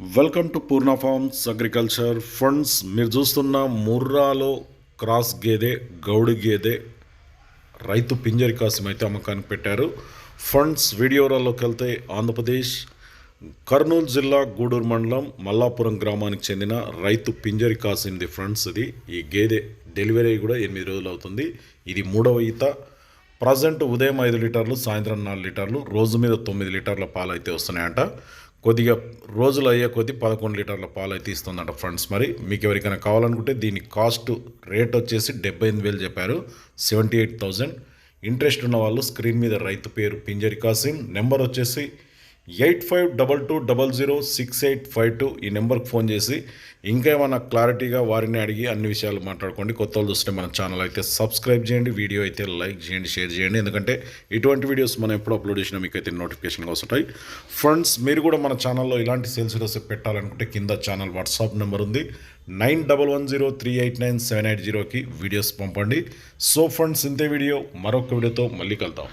Welcome to Purna farms agriculture funds మీరు చూస్తున్న ముర్రాలో cross గేదె గౌడి గేదె రైతు పింజరి కోసం అయితే అమ్మకానికి పెట్టారు. ఫండ్స్ వీడియోరాల్లోకి వెళ్తే ఆంధ్రప్రదేశ్ కర్నూలు జిల్లా గూడూరు మండలం మల్లాపురం గ్రామానికి చెందిన రైతు పింజరి కాసింది ఫ్రెండ్స్ ఇది. ఈ గేదె డెలివరీ కూడా ఎనిమిది రోజులు అవుతుంది. ఇది మూడవ ఈత. ప్రజెంట్ ఉదయం ఐదు లీటర్లు సాయంత్రం నాలుగు లీటర్లు రోజు మీద తొమ్మిది లీటర్ల పాలు అయితే వస్తున్నాయంట. కొద్దిగా రోజులు అయ్యే కొద్ది పదకొండు లీటర్ల పాలు అయితే ఇస్తుందంట ఫ్రెండ్స్ మరి మీకు ఎవరికైనా కావాలనుకుంటే దీని కాస్ట్ రేట్ వచ్చేసి డెబ్బై ఎనిమిది వేలు చెప్పారు. సెవెంటీ ఎయిట్ థౌజండ్ ఇంట్రెస్ట్ ఉన్న వాళ్ళు స్క్రీన్ మీద రైతు పేరు పింజరి కాసిం. నెంబర్ వచ్చేసి eight five double two double zero six eight five two ఈ నెంబర్కి ఫోన్ చేసి ఇంకా ఏమైనా క్లారిటీగా వారిని అడిగి అన్ని విషయాలు మాట్లాడుకోండి. కొత్త వాళ్ళు చూస్తే మన ఛానల్ అయితే సబ్స్క్రైబ్ చేయండి వీడియో అయితే లైక్ చేయండి షేర్ చేయండి. ఎందుకంటే ఇటువంటి వీడియోస్ మనం ఎప్పుడు అప్లోడ్ చేసినా మీకు అయితే నోటిఫికేషన్గా వస్తుంటాయి. ఫ్రెండ్స్ మీరు కూడా మన ఛానల్లో ఇలాంటి సేల్స్ వీడియోస్ పెట్టాలనుకుంటే కింద ఛానల్ వాట్సాప్ నెంబర్ ఉంది. Nine double one zero three eight nine seven eight జీరోకి వీడియోస్ పంపండి. సో ఫ్రెండ్స్ ఇంతే వీడియో. మరొక వీడియోతో మళ్ళీ కలుద్దాం.